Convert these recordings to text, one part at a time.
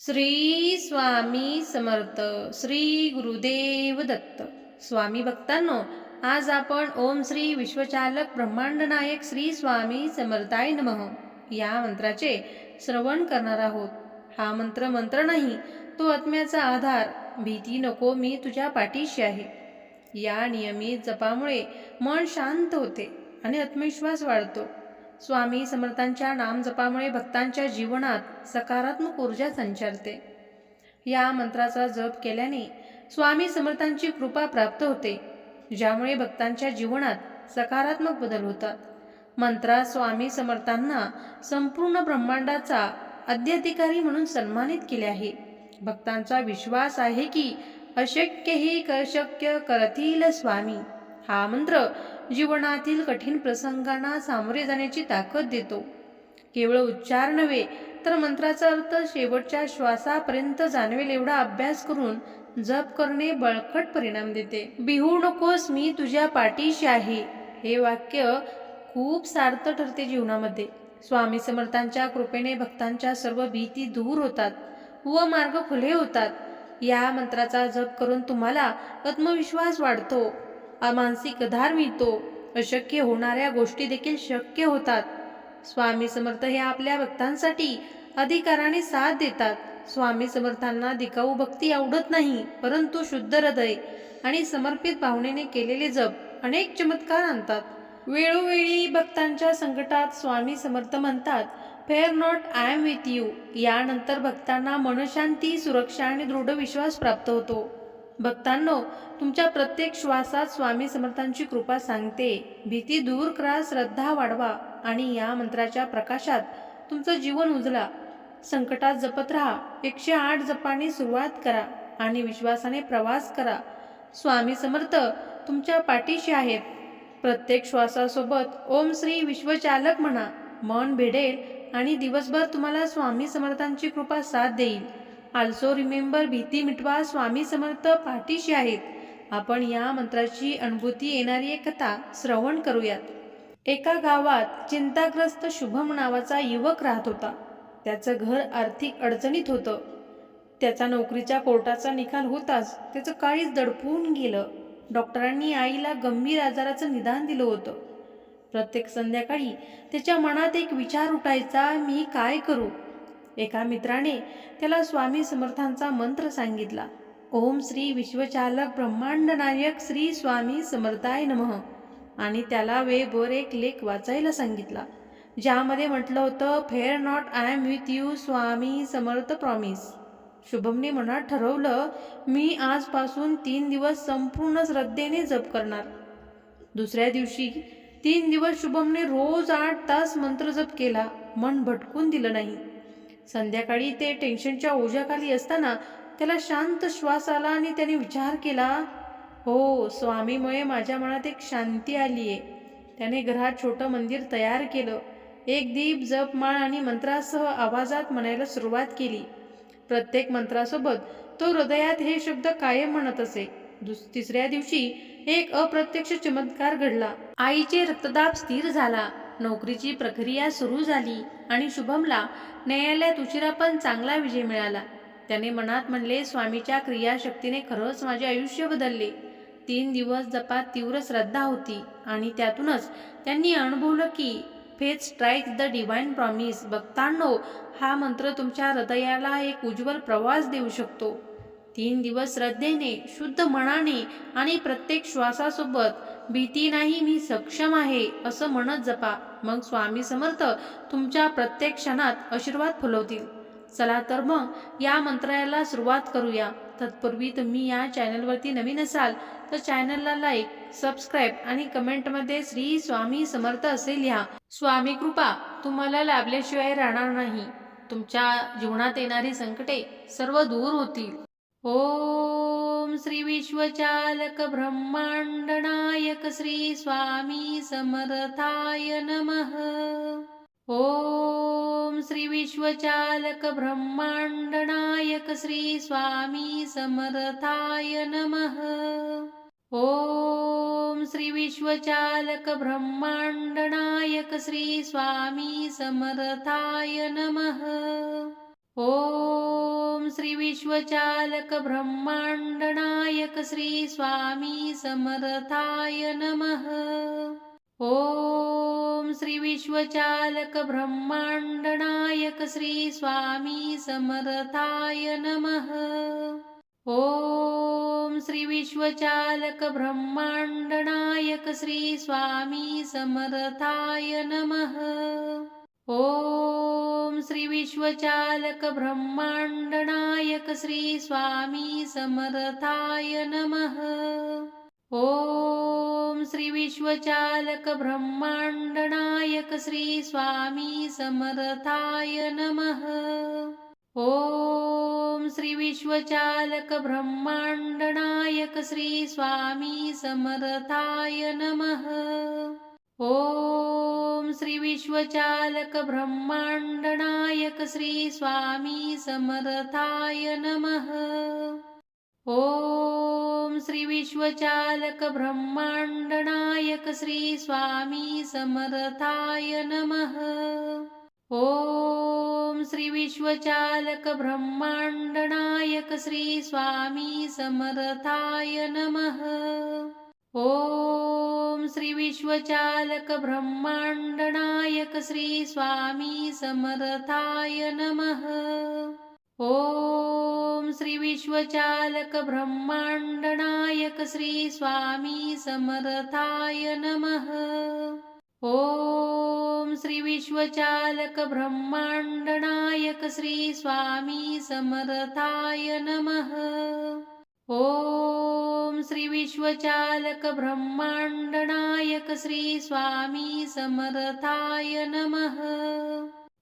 श्री स्वामी समर्थ श्री गुरुदेव दत्त. स्वामी भक्तांनो आज आपण ओम श्री विश्वचालक ब्रह्मांड नायक श्री स्वामी समर्थाय नमः या मंत्राचे श्रवण करणार आहोत. हा मंत्र मंत्र नाही तो आत्म्याचा आधार. भीती नको मी तुझ्या पाठीशी आहे. या नियमित जपामुळे मन शांत होते आणि आत्मविश्वास वाढतो. स्वामी समर्थांच्या नामजपामुळे भक्तांच्या जीवनात सकारात्मक ऊर्जा संचारते. या मंत्राचा जप केल्याने स्वामी समर्थांची कृपा प्राप्त होते ज्यामुळे भक्तांच्या जीवनात सकारात्मक बदल होतात. मंत्रात स्वामी समर्थांना संपूर्ण ब्रह्मांडाचा अध्याधिकारी म्हणून सन्मानित केले आहे. भक्तांचा विश्वास आहे की अशक्यही शक्य करतील स्वामी. हा मंत्र जीवनातील कठीण प्रसंगांना सामोरे जाण्याची ताकद देतो. केवळ उच्चार नव्हे तर मंत्राचा अर्थ शेवटच्या श्वासापर्यंत जाणवेल एवढा अभ्यास करून जप करणे बळकट परिणाम देते. बिहू नकोस मी तुझ्या पाठीशी आहे. हे वाक्य खूप सार्थ ठरते जीवनामध्ये. स्वामी समर्थांच्या कृपेने भक्तांच्या सर्व भीती दूर होतात व मार्ग खुले होतात. या मंत्राचा जप करून तुम्हाला आत्मविश्वास वाढतो. मानसिक आधार मिळतो. अशक्य होणाऱ्या गोष्टी देखील शक्य होतात. स्वामी समर्थ हे आपल्या भक्तांसाठी अधिकाराने साथ देतात. स्वामी समर्थांना दिकाऊ भक्ती आवडत नाही परंतु शुद्ध हृदय आणि समर्पित भावनेने केलेले जप अनेक चमत्कार आणतात. वेळोवेळी भक्तांच्या संकटात स्वामी समर्थ म्हणतात fear not I am with you यानंतर भक्तांना मनशांती सुरक्षा आणि दृढ विश्वास प्राप्त होतो. भक्तांनो तुमच्या प्रत्येक श्वासात स्वामी समर्थांची कृपा सांगते. भीती दूर करा श्रद्धा वाढवा आणि या मंत्राच्या प्रकाशात तुमचं जीवन उजला. संकटात जपत राहा. एकशे आठ जपाने सुरुवात करा आणि विश्वासाने प्रवास करा. स्वामी समर्थ तुमच्या पाठीशी आहेत. प्रत्येक श्वासासोबत ओम श्री विश्वचालक म्हणा. मन भिडेल आणि दिवसभर तुम्हाला स्वामी समर्थांची कृपा साथ देईल. आल्सो रिमेंबर भीती मिटवा स्वामी समर्थ पाठीशी आहेत. आपण या मंत्राची अनुभूती येणारी एक कथा श्रवण करूयात. एका गावात चिंताग्रस्त शुभम नावाचा युवक राहत होता. त्याचं घर आर्थिक अडचणीत होतं. त्याचा नोकरीच्या कोर्टाचा निकाल होताच त्याचं काळीच दडपून गेलं. डॉक्टरांनी आईला गंभीर आजाराचं निदान दिलं होतं. प्रत्येक संध्याकाळी त्याच्या मनात एक विचार उठायचा मी काय करू? एका मित्राने त्याला स्वामी समर्थांचा मंत्र सांगितला. ओम श्री विश्वचालक ब्रह्मांड नायक श्री स्वामी समर्थाय नमः. आणि त्याला वेबवर एक लेख वाचायला सांगितला. ज्यामध्ये म्हटलं होतं fear not I am with you Swami Samarth promise शुभमने मनात ठरवलं मी आजपासून तीन दिवस संपूर्ण श्रद्धेने जप करणार. दुसऱ्या दिवशी तीन दिवस शुभमने रोज आठ तास मंत्र जप केला. मन भटकून दिलं नाही. संध्याकाळी ते टेन्शनच्या ओझ्याखाली असताना त्याला शांत श्वास आला आणि त्याने विचार केला हो स्वामीमुळे माझ्या मनात एक शांती आली आहे त्याने घरात छोटं मंदिर तयार केलं. एक दीप जपमाळ आणि मंत्रासह आवाजात म्हणायला सुरुवात केली. प्रत्येक मंत्रासोबत तो हृदयात हे शब्द कायम म्हणत असे. दुस तिसऱ्या दिवशी एक अप्रत्यक्ष चमत्कार घडला. आईचे रक्तदाब स्थिर झाला. नोकरीची प्रक्रिया सुरू झाली आणि शुभमला न्यायालयात उशिरा पण चांगला विजय मिळाला. त्याने मनात म्हणले स्वामीच्या क्रियाशक्तीने खरंच माझे आयुष्य बदलले. तीन दिवस जपात तीव्र श्रद्धा होती आणि त्यातूनच त्यांनी अनुभवलं की faith strike the divine promise. भक्तांनो हा मंत्र तुमच्या हृदयाला एक उज्ज्वल प्रवास देऊ शकतो. तीन दिवस श्रद्धेने शुद्ध मनाने आणि प्रत्येक श्वासासोबत भीती नाही मी सक्षम आहे असं म्हणत जपा. मग स्वामी समर्थ तुमच्या प्रत्येक क्षणात आशीर्वाद फुलवतील. चला तर मग या मंत्राला सुरुवात करूया. तत्पूर्वी तुम्ही या चॅनलवरती नवीन असाल तर चॅनलला लाईक सबस्क्राईब आणि कमेंटमध्ये श्री स्वामी समर्थ असे लिहा. स्वामी कृपा तुम्हाला लाभल्याशिवाय राहणार नाही. तुमच्या जीवनात येणारी संकटे सर्व दूर होतील. ओम श्री विश्वचालक ब्रह्मांड श्री स्वामी समर्थाय नमः. ओम श्री विश्वचालक ब्रह्मांड श्री स्वामी समर्थाय नमः. ओम श्री विश्वचालक ब्रह्मांड श्री स्वामी समर्थाय नमः. ओम श्री विश्वचालक ब्रह्मांड नायक श्री स्वामी समर्थाय नमः. ॐ श्री विश्वचालक ब्रह्मांड नायक श्री स्वामी समर्थाय नमः. ॐ श्री विश्वचालक ब्रह्मांड नायक श्री स्वामी समर्थाय नमः. ॐ श्री विश्वचालक ब्रह्मांड नायक श्री स्वामी समर्थाय नमः. ॐ श्री विश्वचालक ब्रह्मांड नायक श्री स्वामी समर्थाय नमः. ॐ श्री विश्वचालक ब्रह्मांड नायक श्री स्वामी समर्थाय नमः. ॐ श्री विश्वचालक ब्रह्मांड नायक श्री स्वामी समर्थाय नमः. ॐ श्री विश्वचालक ब्रह्मांड नायक श्री स्वामी समर्थाय नमः. ॐ श्री विश्वचालक ब्रह्मांड नायक श्री स्वामी समर्थाय नमः. ॐ श्री विश्वचालक ब्रह्मांड श्री स्वामी समर्थाय नमः. ॐ श्री विश्वचालक ब्रह्मांड श्री स्वामी समर्थाय नमः. ॐ श्री विश्वचालक ब्रह्मांड श्री स्वामी समर्थाय नमः. ॐ श्री विश्वचालक ब्रह्मांड नायक श्री स्वामी समर्थाय नमः.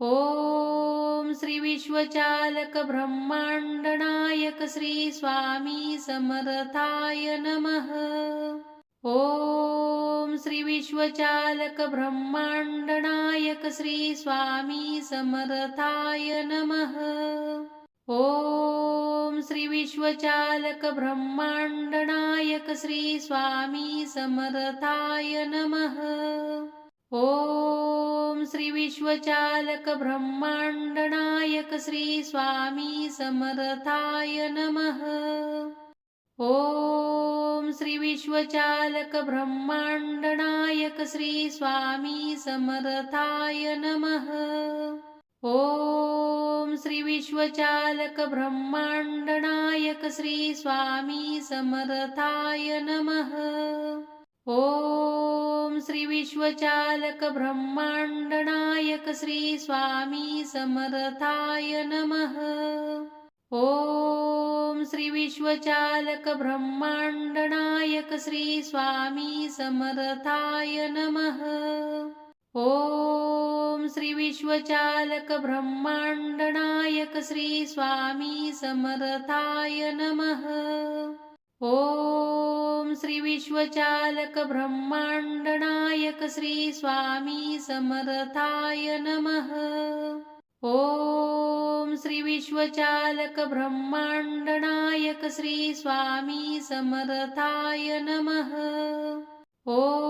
ॐ श्री विश्वचालक ब्रह्मांड नायक श्री स्वामी समर्थाय नमः. ॐ श्री विश्वचालक ब्रह्मांड नायक श्री स्वामी समर्थाय नमः. ॐ विश्वचालक ब्रह्मांड नायक श्री स्वामी समर्थाय नमः. ॐ श्री विश्वचालक ब्रह्मांड नायक श्री स्वामी समर्थाय नमः. ॐ श्री विश्वचालक ब्रह्मांड नायक श्री स्वामी समर्थाय नमः. ॐ श्री विश्वचालक ब्रह्मांड नायक श्री स्वामी समर्थाय नमः. ॐ श्री विश्वचालक ब्रह्मांड नायक श्री स्वामी समर्थाय नमः. ॐ श्री विश्वचालक ब्रह्मांड नायक श्री स्वामी समर्थाय नमः. ॐ श्री विश्वचालक ब्रह्मांड नायक श्री स्वामी समर्थाय नमः. ॐ श्री विश्वचालक ब्रह्मांड नायक श्री स्वामी समर्थाय नमः. ॐ श्री विश्वचालक ब्रह्मांड नायक श्री स्वामी समर्थाय नमः. ॐ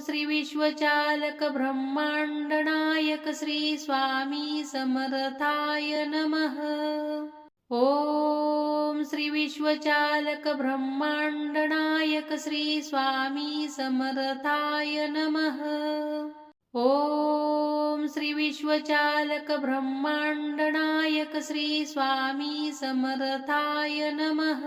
श्री विश्वचालक ब्रह्मांड नायक श्री स्वामी समर्थाय नमः. ॐ श्री विश्वचालक ब्रह्मांड नायक श्री स्वामी समर्थाय नमः. ॐ श्री विश्वचालक ब्रह्मांड नायक श्री स्वामी समर्थाय नमः.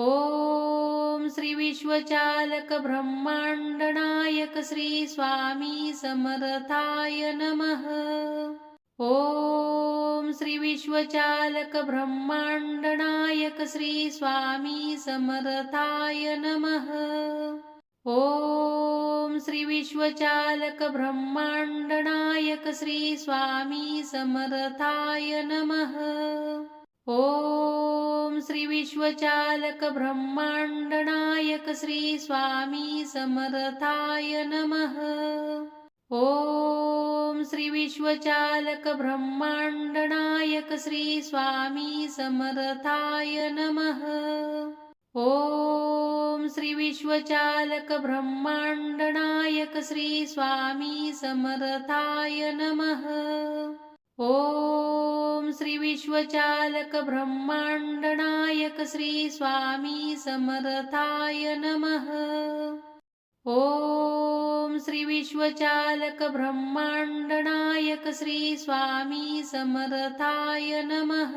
ॐ श्री विश्वचालक ब्रह्मांड नायक श्री स्वामी समर्थाय नमः. ॐ श्री विश्वचालक ब्रह्मांड नायक श्री स्वामी समर्थाय नमः. ॐ श्री विश्वचालक ब्रह्मांड नायक श्री स्वामी समर्थाय नमः. ओम श्री विश्वचालक ब्रह्मांड नायक श्री स्वामी समर्थाय नमः. ओम श्री विश्वचालक ब्रह्मांड नायक श्री स्वामी समर्थाय नमः. ओम श्री विश्वचालक ब्रह्मांड नायक श्री स्वामी समर्थाय नमः. ओम श्री विश्वचालक ब्रह्मांड नायक श्री स्वामी समर्थाय नमः. ओम श्री विश्वचालक ब्रह्मांड नायक श्री स्वामी समर्थाय नमः.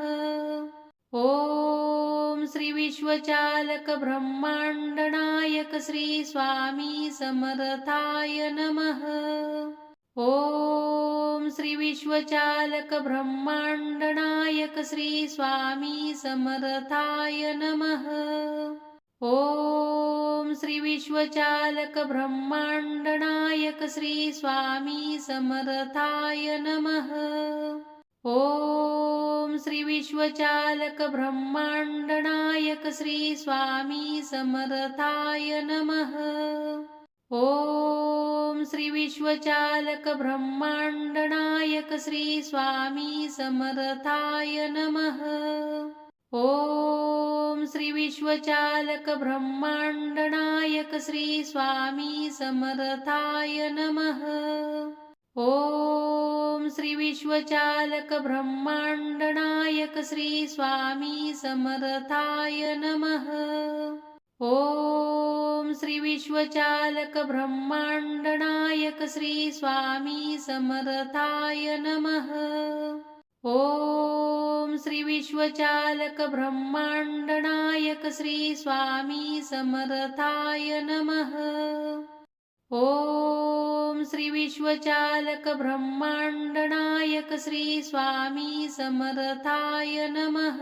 ओम श्री विश्वचालक ब्रह्मांड नायक श्री स्वामी समर्थाय नमः. ओम श्री विश्वचालक ब्रह्मांड नायक श्री स्वामी समर्थाय नमः. ओम श्री विश्वचालक ब्रह्मांड नायक श्री स्वामी समर्थाय नमः. ओम श्री विश्वचालक ब्रह्मांड नायक श्री स्वामी समर्थाय नमः. ओम श्री विश्वचालक ब्रह्मांड नायक श्री स्वामी समर्थाय नमः. ओम श्री विश्वचालक ब्रह्मांड नायक श्री स्वामी समर्थाय नमः. ओम श्री विश्वचालक ब्रह्मांड नायक श्री स्वामी समर्थाय नमः. ओम श्री विश्वचालक ब्रह्मांड नायक श्री स्वामी समर्थाय नमः. ओम श्री विश्वचालक ब्रह्मांड नायक श्री स्वामी समर्थाय नमः. ओम श्री विश्वचालक ब्रह्मांड नायक श्री स्वामी समर्थाय नमः.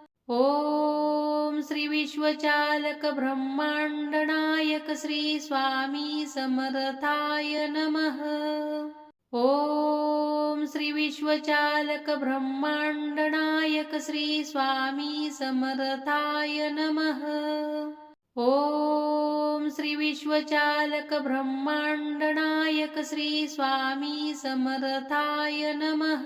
ओम श्री विश्वचालक ब्रह्मांड नायक श्री स्वामी समर्थाय नमः. ओम श्री विश्वचालक ब्रह्मांड नायक श्री स्वामी समर्थाय नमः. ओम श्री विश्वचालक ब्रह्मांड नायक श्री स्वामी समर्थाय नमः.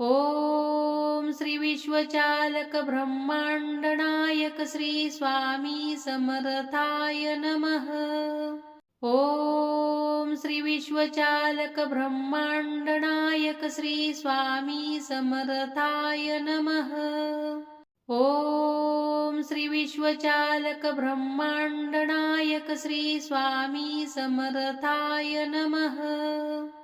ओम श्री विश्वचालक ब्रह्मांड नायक श्री स्वामी समर्थाय नमः. ओम श्री विश्वचालक ब्रह्मांड नायक श्री स्वामी समर्थाय नमः. ओम श्री विश्वचालक ब्रह्मांड नायक श्री स्वामी समर्थाय नमः.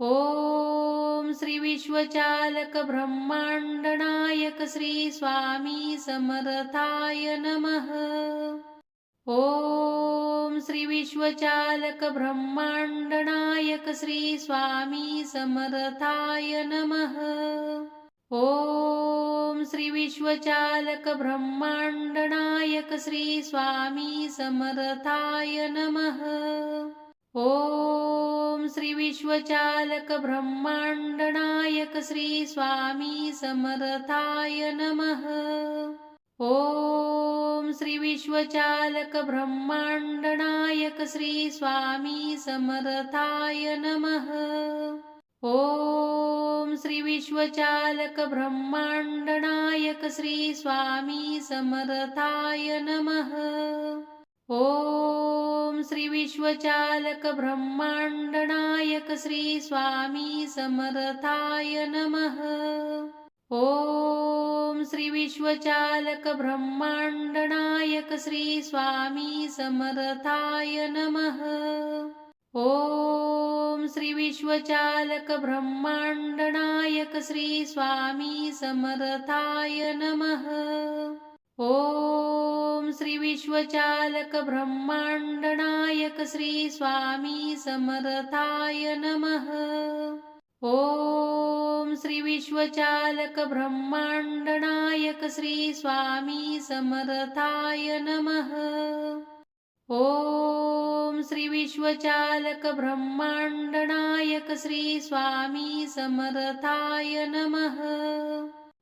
ॐ श्री विश्वचालक ब्रह्मांड नायक श्री स्वामी समर्थाय नमः. ॐ श्री विश्वचालक ब्रह्मांड नायक श्री स्वामी समर्थाय नमः. ॐ श्री विश्वचालक ब्रह्मांड नायक श्री स्वामी समर्थाय नमः. ॐ श्री विश्वचालक ब्रह्मांड नायक श्री स्वामी समर्थाय नमः. ॐ श्री विश्वचालक ब्रह्मांड नायक श्री स्वामी समर्थाय नमः. ॐ श्री विश्वचालक ब्रह्मांड नायक श्री स्वामी समर्थाय नमः. ॐ श्री विश्वचालक ब्रह्मांड नायक श्री स्वामी समर्थाय नमः। ॐ श्री विश्वचालक ब्रह्मांड नायक श्री स्वामी समर्थाय नमः। ॐ श्री विश्वचालक ब्रह्मांड नायक श्री स्वामी समर्थाय नमः। ॐ श्री विश्वचालक ब्रह्मांड नायक श्री स्वामी समर्थाय नमः. ॐ श्री विश्वचालक ब्रह्मांड नायक श्री स्वामी समर्थाय नमः. ॐ श्री विश्वचालक ब्रह्मांड नायक श्री स्वामी समर्थाय नमः.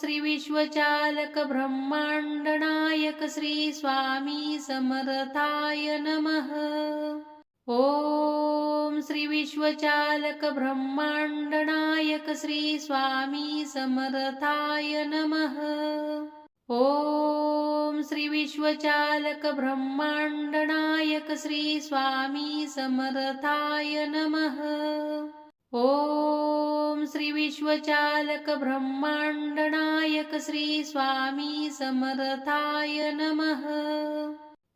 श्री विश्वचालक ब्रह्मांडनायक श्री स्वामी समर्थाय नमः. ॐ श्री विश्वचालक ब्रह्मांडनायक श्री स्वामी समर्थाय नमः. ॐ श्री विश्वचालक ब्रह्मांडनायक श्री स्वामी समर्थाय नमः. ॐ श्री विश्वचालक ब्रह्मांड नायक श्री स्वामी समर्थाय नमः.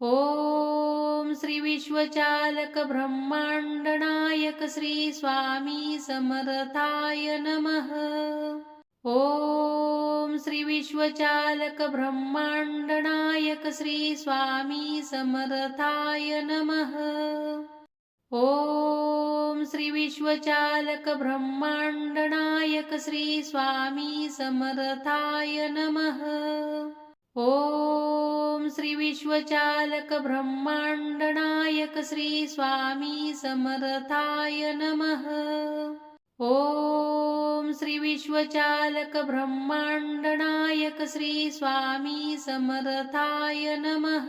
ॐ श्री विश्वचालक ब्रह्मांड नायक श्री स्वामी समर्थाय नमः. ॐ श्री विश्वचालक ब्रह्मांड नायक श्री स्वामी समर्थाय नमः. ॐ श्री विश्वचालक ब्रह्मांड नायक श्री स्वामी समर्थाय नमः. ॐ श्री विश्वचालक ब्रह्मांड नायक श्री स्वामी समर्थाय नमः. ॐ श्री विश्वचालक ब्रह्मांड नायक श्री स्वामी समर्थाय नमः.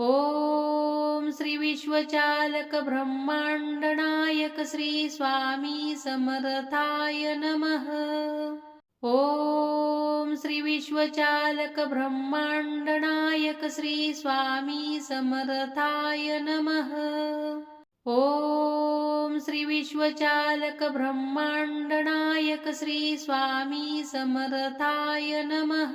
ओम श्री विश्वचालक ब्रह्मांड श्री स्वामी समर्थाय नमः. ओम श्री विश्वचालक ब्रह्मांड श्री स्वामी समर्थाय नमः. ओम श्री विश्वचालक ब्रह्मांड श्री स्वामी समर्थाय नमः.